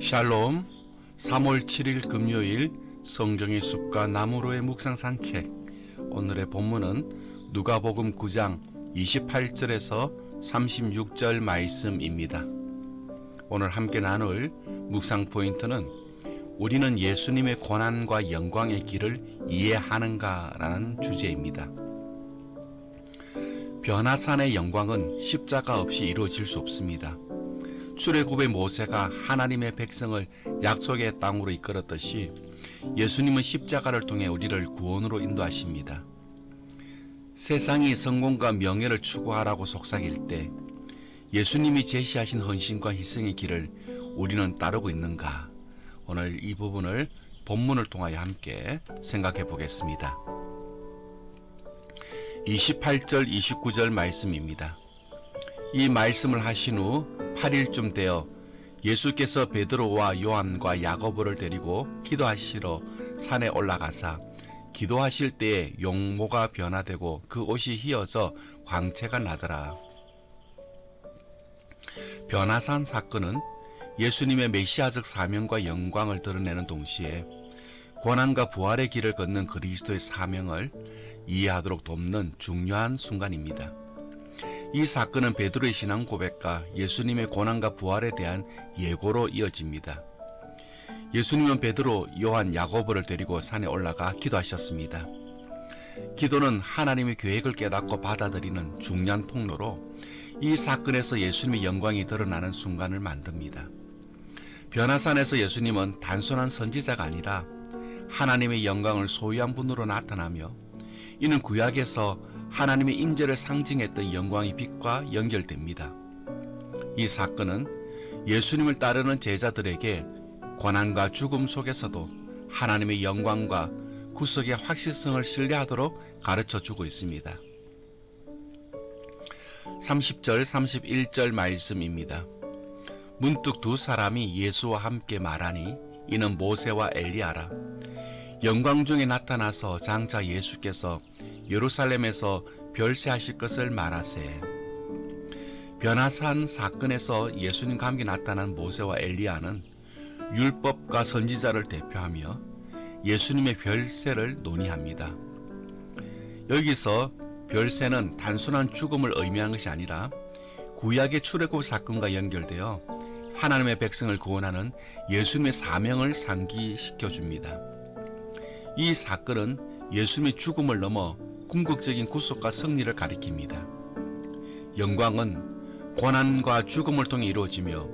샬롬 3월 7일 금요일 성경의 숲과 나무로의 묵상 산책 오늘의 본문은 누가복음 9장 28절에서 36절 말씀입니다. 오늘 함께 나눌 묵상 포인트는 우리는 예수님의 고난과 영광의 길을 이해하는가라는 주제입니다. 변화산의 영광은 십자가 없이 이루어질 수 없습니다. 출애굽의 모세가 하나님의 백성을 약속의 땅으로 이끌었듯이 예수님은 십자가를 통해 우리를 구원으로 인도하십니다. 세상이 성공과 명예를 추구하라고 속삭일 때 예수님이 제시하신 헌신과 희생의 길을 우리는 따르고 있는가? 오늘 이 부분을 본문을 통하여 함께 생각해 보겠습니다. 28절 29절 말씀입니다. 이 말씀을 하신 후 8일쯤 되어 예수께서 베드로와 요한과 야고보를 데리고 기도하시러 산에 올라가사 기도하실 때에 용모가 변화되고 그 옷이 휘어져 광채가 나더라. 변화산 사건은 예수님의 메시아적 사명과 영광을 드러내는 동시에 고난과 부활의 길을 걷는 그리스도의 사명을 이해하도록 돕는 중요한 순간입니다. 이 사건은 베드로의 신앙 고백과 예수님의 고난과 부활에 대한 예고로 이어집니다. 예수님은 베드로, 요한, 야고보를 데리고 산에 올라가 기도하셨습니다. 기도는 하나님의 계획을 깨닫고 받아들이는 중요한 통로로 이 사건에서 예수님의 영광이 드러나는 순간을 만듭니다. 변화산에서 예수님은 단순한 선지자가 아니라 하나님의 영광을 소유한 분으로 나타나며 이는 구약에서 하나님의 임재를 상징했던 영광의 빛과 연결됩니다. 이 사건은 예수님을 따르는 제자들에게 고난과 죽음 속에서도 하나님의 영광과 구속의 확실성을 신뢰하도록 가르쳐 주고 있습니다. 30절 31절 말씀입니다. 문득 두 사람이 예수와 함께 말하니 이는 모세와 엘리야라. 영광 중에 나타나서 장차 예수께서 예루살렘에서 별세하실 것을 말하세. 변화산 사건에서 예수님과 함께 나타난 모세와 엘리야는 율법과 선지자를 대표하며 예수님의 별세를 논의합니다. 여기서 별세는 단순한 죽음을 의미하는 것이 아니라 구약의 출애굽 사건과 연결되어 하나님의 백성을 구원하는 예수님의 사명을 상기시켜 줍니다. 이 사건은 예수님의 죽음을 넘어 궁극적인 구속과 승리를 가리킵니다. 영광은 고난과 죽음을 통해 이루어지며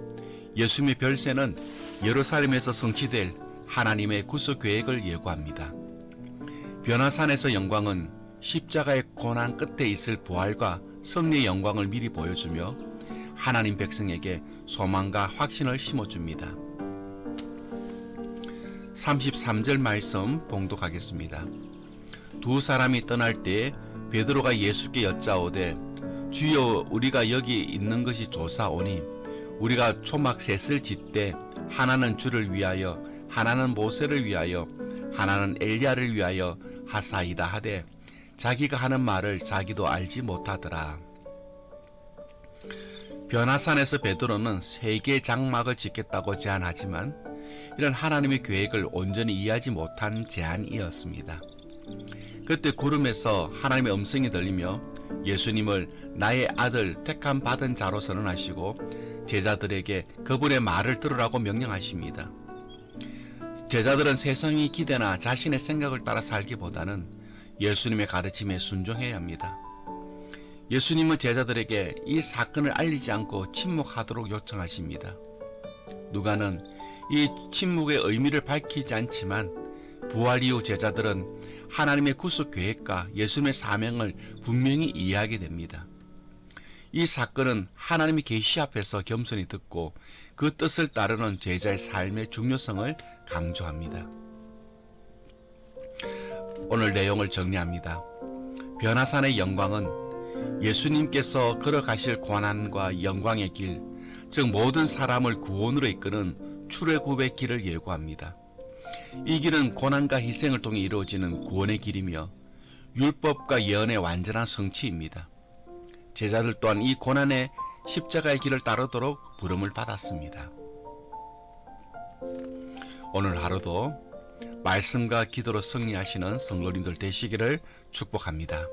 예수님의 별세는 예루살렘에서 성취될 하나님의 구속 계획을 예고합니다. 변화산에서 영광은 십자가의 고난 끝에 있을 부활과 승리의 영광을 미리 보여주며 하나님 백성에게 소망과 확신을 심어줍니다. 33절 말씀 봉독하겠습니다. 두 사람이 떠날 때 베드로가 예수께 여짜오되 주여 우리가 여기 있는 것이 조사오니 우리가 초막 셋을 짓되 하나는 주를 위하여 하나는 모세를 위하여 하나는 엘리야를 위하여 하사이다 하되 자기가 하는 말을 자기도 알지 못하더라. 변화산에서 베드로는 세계 장막을 짓겠다고 제안하지만 이런 하나님의 계획을 온전히 이해하지 못한 제안이었습니다. 그때 구름에서 하나님의 음성이 들리며 예수님을 나의 아들 택함 받은 자로 선언하시고 제자들에게 그분의 말을 들으라고 명령하십니다. 제자들은 세상의 기대나 자신의 생각을 따라 살기보다는 예수님의 가르침에 순종해야 합니다. 예수님은 제자들에게 이 사건을 알리지 않고 침묵하도록 요청하십니다. 누가는 이 침묵의 의미를 밝히지 않지만 부활 이후 제자들은 하나님의 구속 계획과 예수님의 사명을 분명히 이해하게 됩니다. 이 사건은 하나님의 계시 앞에서 겸손히 듣고 그 뜻을 따르는 제자의 삶의 중요성을 강조합니다. 오늘 내용을 정리합니다. 변화산의 영광은 예수님께서 걸어가실 고난과 영광의 길, 즉 모든 사람을 구원으로 이끄는 출애굽의 길을 예고합니다. 이 길은 고난과 희생을 통해 이루어지는 구원의 길이며 율법과 예언의 완전한 성취입니다. 제자들 또한 이 고난의 십자가의 길을 따르도록 부름을 받았습니다. 오늘 하루도 말씀과 기도로 승리하시는 성도님들 되시기를 축복합니다.